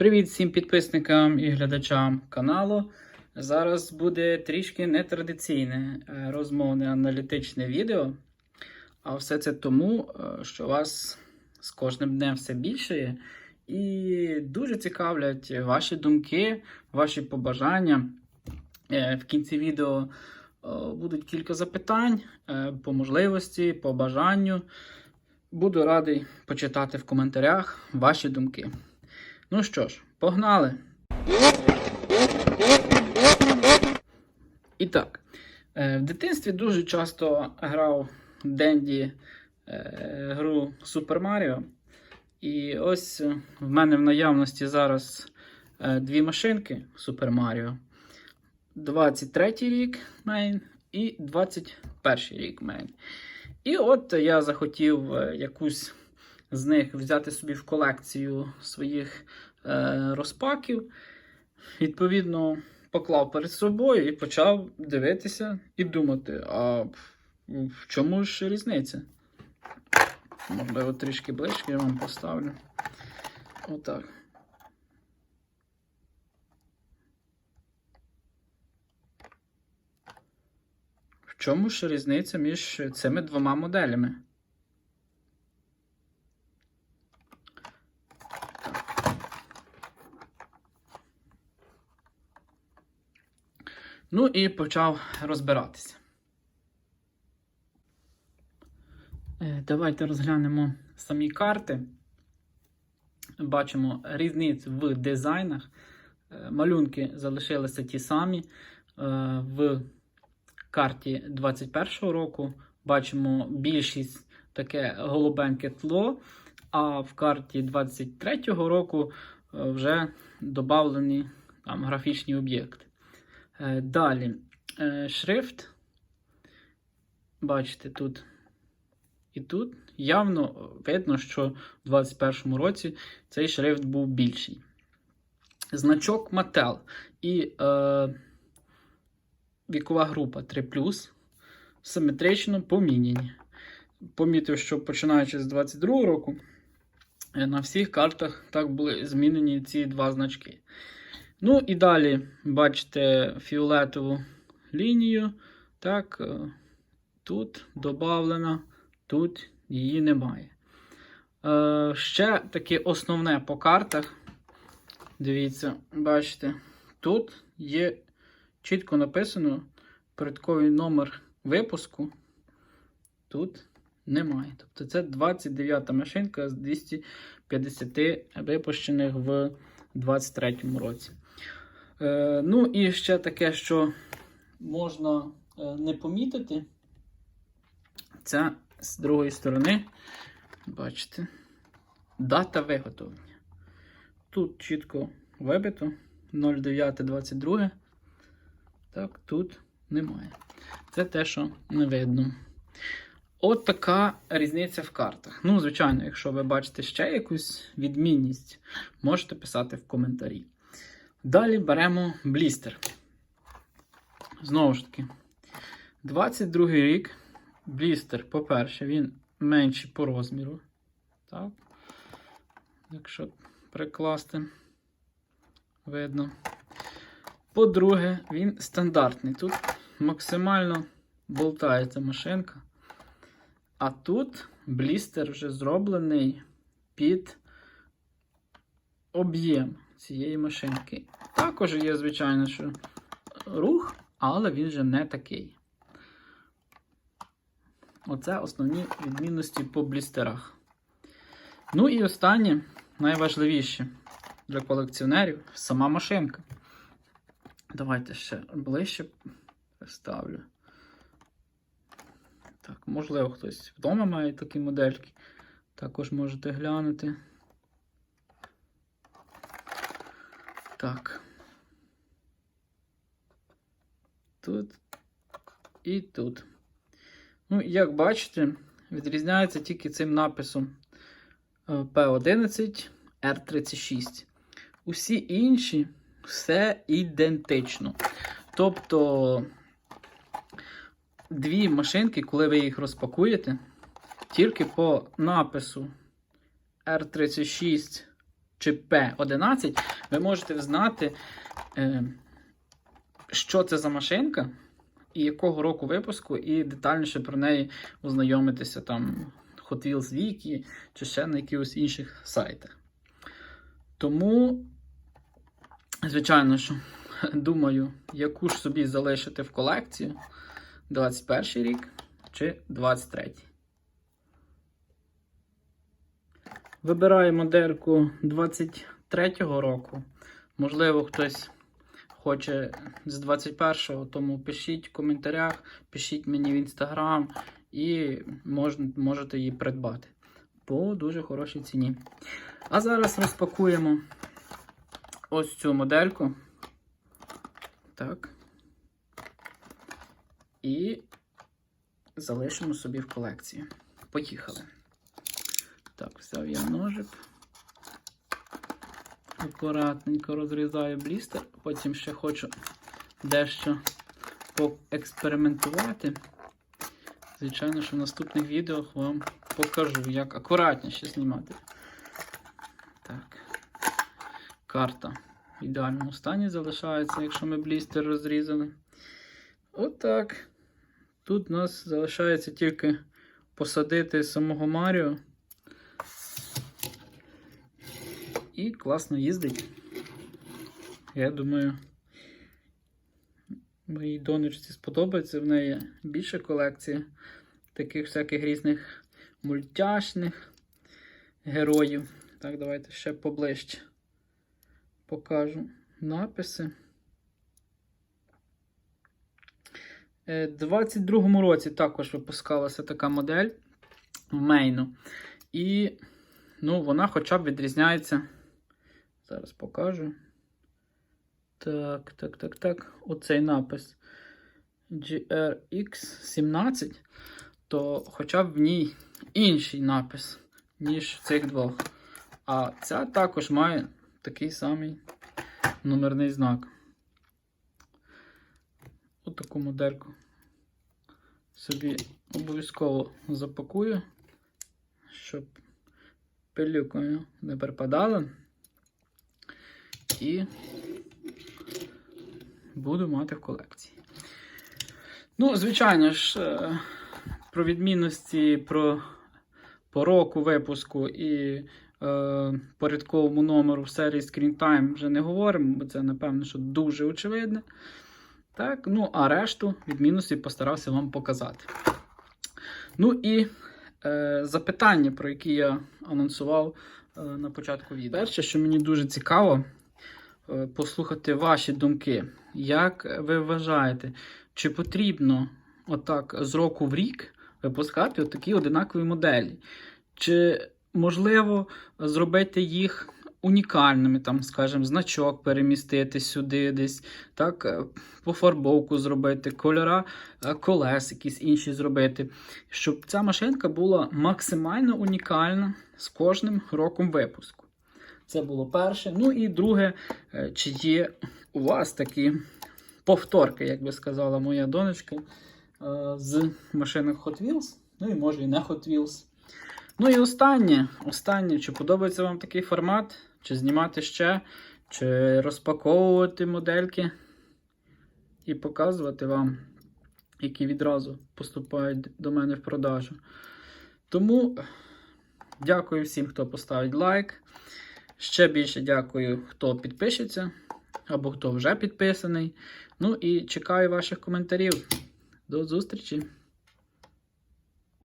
Привіт всім підписникам і глядачам каналу. Зараз буде трішки нетрадиційне е, розмовне аналітичне відео. А все це тому, е, що вас з кожним днем все більше є. І дуже цікавлять ваші думки, ваші побажання. Е, В кінці відео будуть кілька запитань по можливості, по бажанню. Буду радий почитати в коментарях ваші думки. Ну що ж, погнали. І так, е, в дитинстві дуже часто грав Денді е, гру Super Mario. І ось в мене в наявності зараз е, дві машинки Super Mario. 23 рік мейн і 21 рік мейн. І от я захотів якусь з них взяти собі в колекцію своїх розпаків. Відповідно, поклав перед собою і почав дивитися і думати, а в чому ж різниця? Можливо, трішки ближче я вам поставлю. Отак. В чому ж різниця між цими двома моделями? Ну і почав розбиратися. Е, Давайте розглянемо самі карти. Бачимо різницю в дизайнах. Е, Малюнки залишилися ті самі. Е, В карті 21-го року бачимо більшість таке голубеньке тло, а в карті 23-го року вже додавлені там графічні об'єкти. Е, Далі е, шрифт. Бачите, тут і тут явно видно, що в 2021 році цей шрифт був більший. Значок Mattel і е, вікова група 3 симетрично поміняні. Помітив, що починаючи з 22 року, е, на всіх картах так були змінені ці два значки. Ну і далі бачите фіолетову лінію. Так, е, тут додавлена, тут її немає. Е, ще таке основне по картах. Дивіться, бачите, тут є чітко написано порядковий номер випуску. Тут немає. Тобто це 29-та машинка з 250 випущених в 23 році. Е, ну і ще таке, що можна е, не помітити. Це з другої сторони, бачите, дата виготовлення. Тут чітко вибито 09.22. Так, тут немає. Це те, що не видно. От така різниця в картах. Ну, звичайно, якщо ви бачите ще якусь відмінність, можете писати в коментарі. Далі беремо блістер. Знову ж таки, 22 рік. Блістер, по-перше, він менший по розміру. Так. Якщо прикласти, видно. По-друге, він стандартний. Тут максимально болтається машинка. А тут блістер вже зроблений під об'єм цієї машинки. Також є, звичайно, що рух, але він вже не такий. Оце основні відмінності по блістерах. Ну і останнє, найважливіше для колекціонерів сама машинка. Давайте ще ближче ставлю. Так, можливо, хтось вдома має такі модельки. Також можете глянути. Так. Тут і тут. Ну, як бачите, відрізняється тільки цим написом е, P11 R36. Усі інші все ідентично. Тобто дві машинки, коли ви їх розпакуєте, тільки по напису R36 чи P11, ви можете знати, е, що це за машинка і якого року випуску, і детальніше про неї ознайомитися там Hot Wheels Wiki чи ще на якихось інших сайтах. Тому, звичайно, що думаю, яку ж собі залишити в колекцію 21 рік чи 23. Вибираю модельку 23-го року. Можливо, хтось хоче з 21-го, тому пишіть в коментарях, пишіть мені в інстаграм і мож, можете її придбати по дуже хорошій ціні. А зараз розпакуємо ось цю модельку. Так. І залишимо собі в колекції. Поїхали. Так, взяв я ножик. Акуратненько розрізаю блістер, потім ще хочу дещо поекспериментувати. Звичайно, що в наступних відео вам покажу, як акуратніше знімати. Так. Карта в ідеальному стані залишається, якщо ми блістер розрізали. Отак. Тут у нас залишається тільки посадити самого Маріо. І класно їздить. Я думаю, моїй донечці сподобається в неї більше колекція таких всяких різних мультяшних героїв. Так, давайте ще поближче покажу написи. Е, У 22-му році також випускалася така модель в мейну. І ну, вона хоча б відрізняється. Зараз покажу. Так, так, так, так. Оцей напис GRX17, то хоча б в ній інший напис, ніж в цих двох. А ця також має такий самий номерний знак. Отаку модельку собі обов'язково запакую, щоб пилюкою не припадала. І буду мати в колекції. Ну, звичайно ж, е, про відмінності про, по року випуску і е, порядковому номеру в серії Screen Time вже не говоримо, бо це, напевно, що дуже очевидне. Так, ну, а решту відмінності постарався вам показати. Ну і е, запитання, про які я анонсував е, на початку відео. Перше, що мені дуже цікаво, послухати ваші думки. Як ви вважаєте, чи потрібно отак з року в рік випускати такі одинакові моделі? Чи можливо зробити їх унікальними, там, скажімо, значок перемістити сюди десь, так, е, пофарбовку зробити, кольора е, колес якісь інші зробити, щоб ця машинка була максимально унікальна з кожним роком випуску. Це було перше. Ну і друге, е, чи є у вас такі повторки, як би сказала моя донечка, е, з машинок Hot Wheels, ну і може і не Hot Wheels. Ну і останнє, останнє, чи подобається вам такий формат, чи знімати ще, чи розпаковувати модельки і показувати вам, які відразу поступають до мене в продажу. Тому дякую всім, хто поставить лайк. Ще більше дякую, хто підпишеться або хто вже підписаний. Ну і чекаю ваших коментарів. До зустрічі!